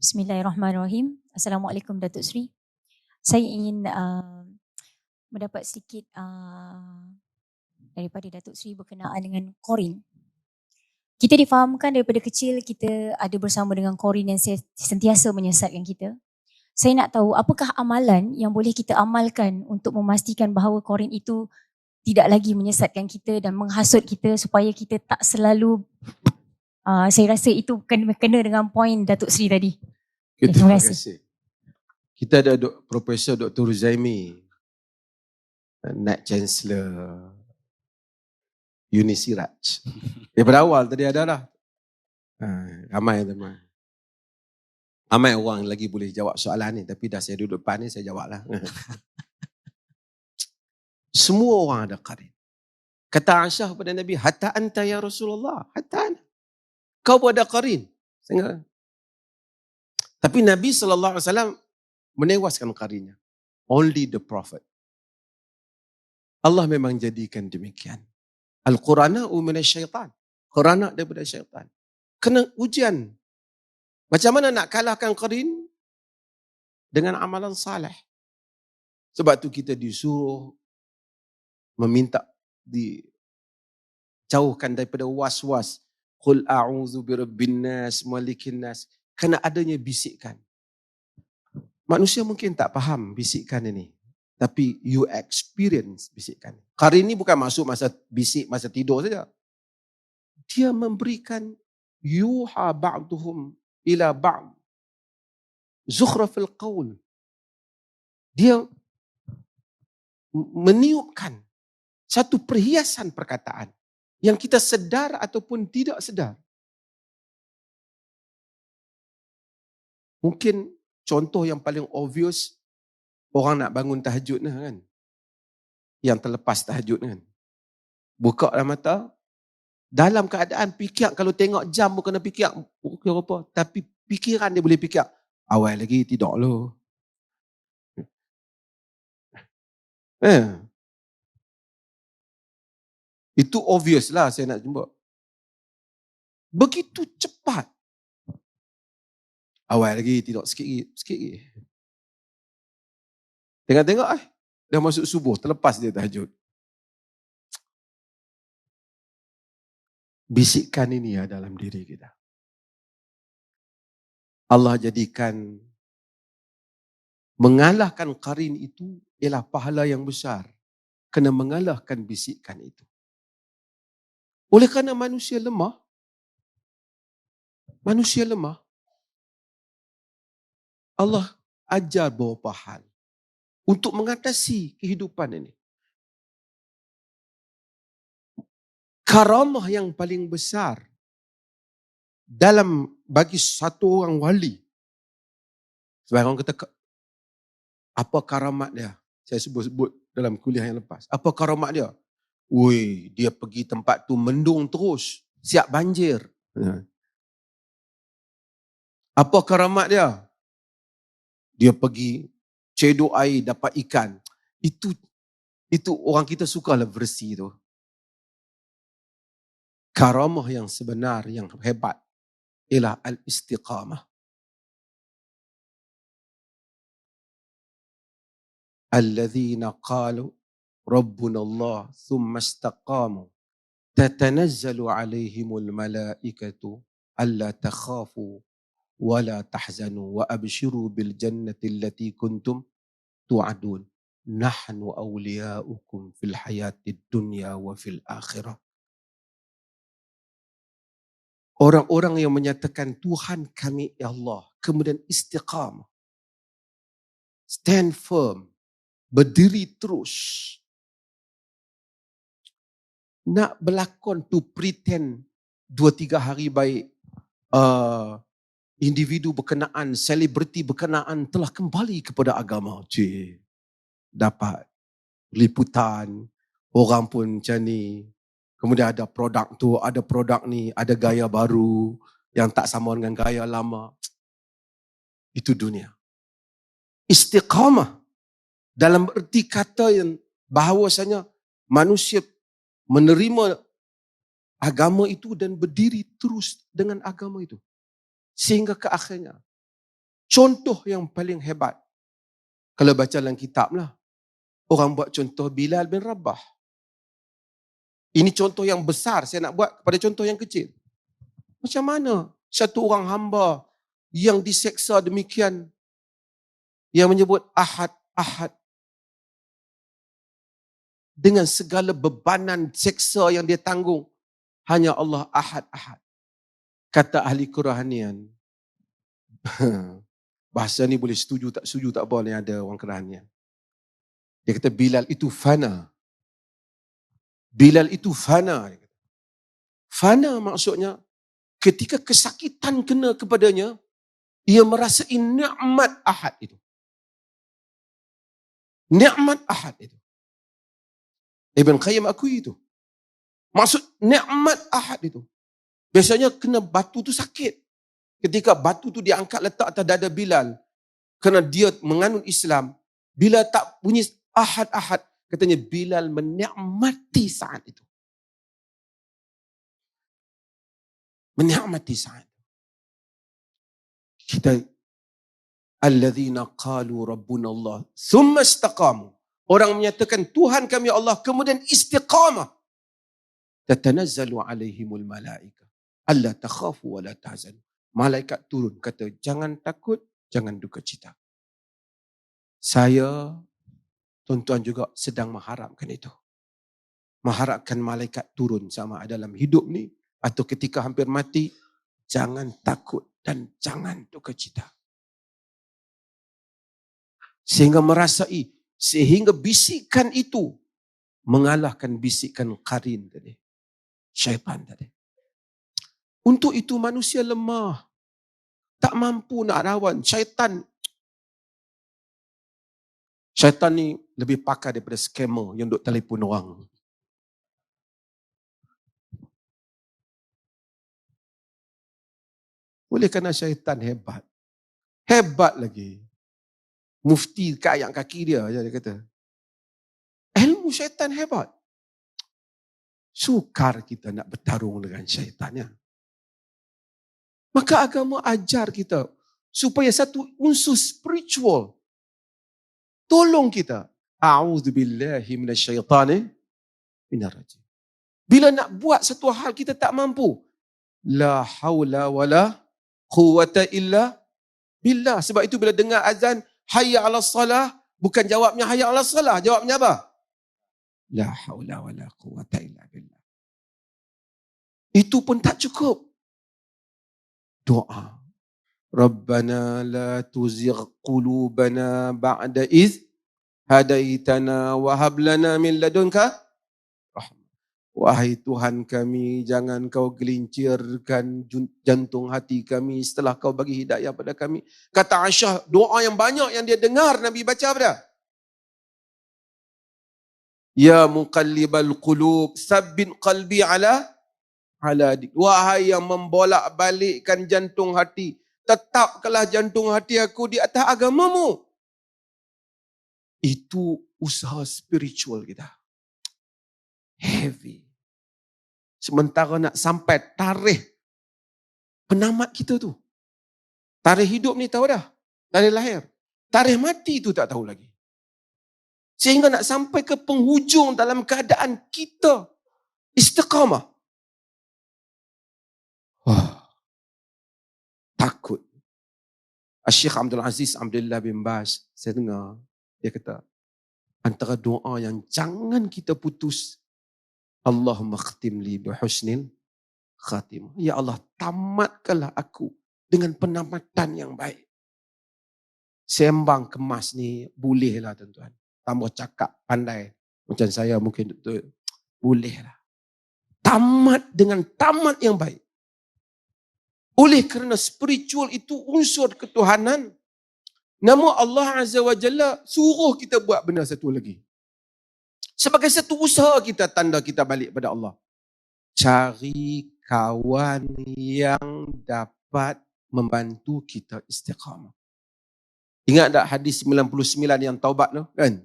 Bismillahirrahmanirrahim. Assalamualaikum Datuk Seri. Saya ingin uh, mendapat sedikit uh, daripada Datuk Seri berkenaan dengan Korin. Kita difahamkan daripada kecil kita ada bersama dengan Korin yang sentiasa menyesatkan kita. Saya nak tahu apakah amalan yang boleh kita amalkan untuk memastikan bahawa Korin itu tidak lagi menyesatkan kita dan menghasut kita supaya kita tak selalu uh, saya rasa itu kena, kena dengan poin Datuk Seri tadi. Okay, terima, terima kasih. Kita ada Dok, Profesor Dr. Ruzaimi, Net Chancellor Unisiraj. Daripada awal tadi ada dah. Ha, ramai teman. Ramai orang lagi boleh jawab soalan ni. Tapi dah saya duduk depan ni, saya jawab lah. Semua orang ada karin. Kata Aisyah kepada Nabi, Hatta anta ya Rasulullah. Hatta anta. Kau pun ada karin. Sehingga. Tapi Nabi SAW menewaskan karinnya. Only the prophet. Allah memang jadikan demikian. Al-Qurana umina syaitan. Qurana daripada syaitan. Kena ujian. Macam mana nak kalahkan karin? Dengan amalan salih. Sebab tu kita disuruh meminta dijauhkan daripada was-was Qul a'udzu birabbin nas malikin nas. Kerana adanya bisikan. Manusia mungkin tak faham bisikan ini. Tapi you experience bisikan. Kali ini bukan masuk masa bisik, masa tidur saja. Dia memberikan yuha ba'duhum ila ba'd. Zukhrafil qawl. Dia meniupkan satu perhiasan perkataan yang kita sedar ataupun tidak sedar. Mungkin contoh yang paling obvious orang nak bangun tahajud lah kan. Yang terlepas tahajud kan. Buka dalam mata. Dalam keadaan fikir kalau tengok jam bukan kena fikir fikir apa. Tapi fikiran dia boleh fikir. Awal lagi tidak lo. Eh. Itu obvious lah saya nak jumpa. Begitu cepat. Awal lagi tidak sikit lagi. Sikit lagi. Tengok-tengok eh. Dah masuk subuh. Terlepas dia tahajud. Bisikan ini ya dalam diri kita. Allah jadikan mengalahkan karin itu ialah pahala yang besar. Kena mengalahkan bisikan itu. Oleh kerana manusia lemah, manusia lemah, Allah ajar beberapa hal untuk mengatasi kehidupan ini. Karamah yang paling besar dalam bagi satu orang wali. Sebab orang kata, apa karamat dia? Saya sebut-sebut dalam kuliah yang lepas. Apa karamat dia? Woi, dia pergi tempat tu mendung terus, siap banjir. Ya. Apa keramat dia? Dia pergi cedok air dapat ikan. Itu itu orang kita suka lah versi tu. Karamah yang sebenar, yang hebat ialah al-istiqamah. Alladzina qalu ربنا الله ثم استقاموا تتنزل عليهم الملائكة ألا تخافوا wala tahzanu wa abshiru bil jannati allati kuntum tu'adun. Nahnu awliya'ukum fil في dunya wa fil akhirah. Orang-orang yang menyatakan Tuhan kami ya Allah. Kemudian istiqam. Stand firm. Berdiri terus. Nak berlakon to pretend dua tiga hari baik uh, individu berkenaan, selebriti berkenaan telah kembali kepada agama. Cik, dapat liputan, orang pun macam ni. Kemudian ada produk tu, ada produk ni, ada gaya baru yang tak sama dengan gaya lama. Itu dunia. Istiqamah. Dalam erti kata yang bahawasanya manusia menerima agama itu dan berdiri terus dengan agama itu. Sehingga ke akhirnya. Contoh yang paling hebat. Kalau baca dalam kitab lah. Orang buat contoh Bilal bin Rabah. Ini contoh yang besar saya nak buat kepada contoh yang kecil. Macam mana satu orang hamba yang diseksa demikian yang menyebut ahad, ahad dengan segala bebanan seksa yang dia tanggung hanya Allah ahad, ahad. Kata ahli Quranian, bahasa ni boleh setuju tak setuju tak ni ada orang Quranian. Dia kata Bilal itu fana. Bilal itu fana. Fana maksudnya ketika kesakitan kena kepadanya, ia merasai nikmat ahad itu. Nikmat ahad itu. Ibn Qayyim akui itu. Maksud nikmat ahad itu. Biasanya kena batu tu sakit. Ketika batu tu diangkat letak atas dada Bilal. Kerana dia menganut Islam. Bila tak bunyi ahad-ahad. Katanya Bilal menikmati saat itu. Menikmati saat. Kita alladzina qalu rabbuna Allah thumma istaqamu orang menyatakan Tuhan kami Allah kemudian istiqamah tatanazzalu alaihimul malaika alla takhafu wa la tahzanu malaikat turun kata jangan takut jangan duka cita. Saya tuan-tuan juga sedang mengharapkan itu. Mengharapkan malaikat turun sama dalam hidup ni atau ketika hampir mati jangan takut dan jangan duka cita. Sehingga merasai sehingga bisikan itu mengalahkan bisikan karin tadi syaitan tadi untuk itu manusia lemah tak mampu nak lawan syaitan syaitan ni lebih pakar daripada scammer yang duk telefon orang boleh kerana syaitan hebat hebat lagi mufti kat ayam kaki dia aja dia kata. Ilmu syaitan hebat. Sukar kita nak bertarung dengan syaitannya. Maka agama ajar kita supaya satu unsur spiritual tolong kita. A'udzubillahi minasyaitani minarrajim. Bila nak buat satu hal kita tak mampu. La haula wala quwata illa billah. Sebab itu bila dengar azan, hayya ala salah bukan jawabnya hayya ala salah jawabnya apa la haula wala quwata illa billah itu pun tak cukup doa rabbana la tuzigh qulubana ba'da iz hadaitana wa hab lana min ladunka Wahai Tuhan kami, jangan kau gelincirkan jantung hati kami setelah kau bagi hidayah pada kami. Kata Aisyah, doa yang banyak yang dia dengar Nabi baca apa Ya muqallibal qulub, sabbin qalbi ala ala dik. Wahai yang membolak balikkan jantung hati, tetapkanlah jantung hati aku di atas agamamu. Itu usaha spiritual kita heavy. Sementara nak sampai tarikh penamat kita tu. Tarikh hidup ni tahu dah. Tarikh lahir. Tarikh mati tu tak tahu lagi. Sehingga nak sampai ke penghujung dalam keadaan kita istiqamah. Wah. Takut. Syekh Abdul Aziz Abdullah bin Bas, saya dengar, dia kata, antara doa yang jangan kita putus Allahumma khtim li bihusnil khatim. Ya Allah, tamatkanlah aku dengan penamatan yang baik. Sembang kemas ni bolehlah tuan-tuan. Tambah cakap pandai. Macam saya mungkin betul. Bolehlah. Tamat dengan tamat yang baik. Oleh kerana spiritual itu unsur ketuhanan. Namun Allah Azza wa Jalla suruh kita buat benda satu lagi. Sebagai satu usaha kita tanda kita balik pada Allah. Cari kawan yang dapat membantu kita istiqamah. Ingat tak hadis 99 yang taubat tu kan?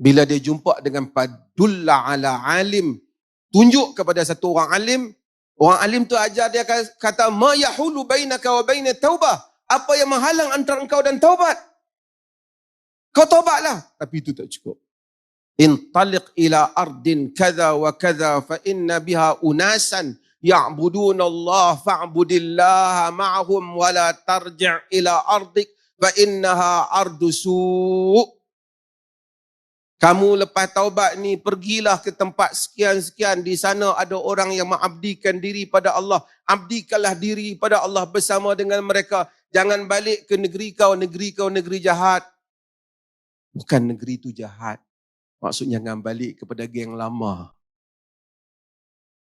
Bila dia jumpa dengan padulla ala alim, tunjuk kepada satu orang alim, Orang alim tu ajar dia kata ma yahulu bainaka wa baina taubah. Apa yang menghalang antara engkau dan taubat? Kau taubatlah. Tapi itu tak cukup. Intaliq ila ardin kadha wa kadha fa inna biha unasan ya'budun Allah fa'budillah ma'hum wa la tarji' ila ardik fa innaha ardu su' Kamu lepas taubat ni pergilah ke tempat sekian-sekian. Di sana ada orang yang mengabdikan diri pada Allah. Abdikanlah diri pada Allah bersama dengan mereka. Jangan balik ke negeri kau, negeri kau, negeri jahat. Bukan negeri itu jahat. Maksudnya jangan balik kepada geng lama.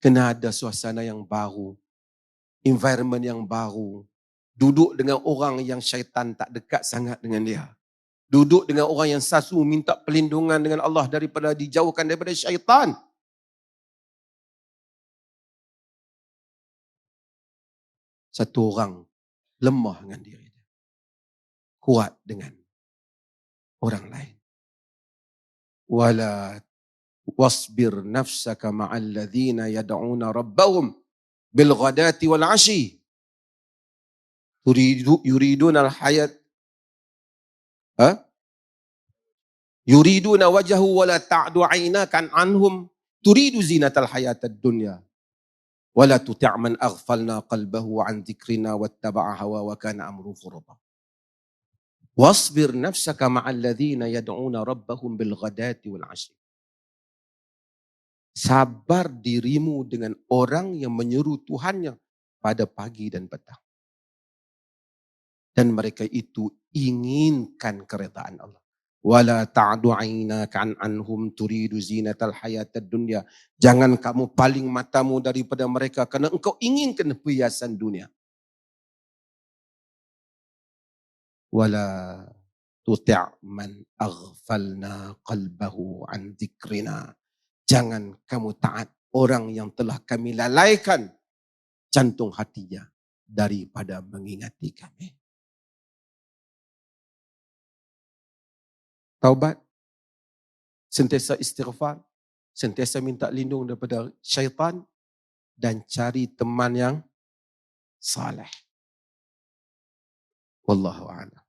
Kena ada suasana yang baru. Environment yang baru. Duduk dengan orang yang syaitan tak dekat sangat dengan dia duduk dengan orang yang sasu minta perlindungan dengan Allah daripada dijauhkan daripada syaitan. Satu orang lemah dengan diri dia. Kuat dengan orang lain. Wala wasbir nafsaka ma'al ladhina yad'una rabbahum bil ghadati wal ashi. Yuridu, yuriduna al-hayat ha? yuriduna wajahu wala ta'du kan anhum. Turidu zinatal hayatad dunya. Wala tuti' man aghfalna qalbahu an dhikrina wattaba'a hawa wa kana amru furata wasbir nafsaka ma'al ladzina yad'una rabbahum bil ghadati wal 'ashi sabar dirimu dengan orang yang menyeru Tuhannya pada pagi dan petang dan mereka itu inginkan keredaan Allah. Wala ta'du aynaka an anhum turidu zinatal hayatad dunya. Jangan kamu paling matamu daripada mereka kerana engkau inginkan perhiasan dunia. Wala tuti' man aghfalna qalbahu an dzikrina. Jangan kamu taat orang yang telah kami lalaikan jantung hatinya daripada mengingati kami. Taubat, sentiasa istighfar, sentiasa minta lindung daripada syaitan dan cari teman yang saleh. Wallahu a'lam.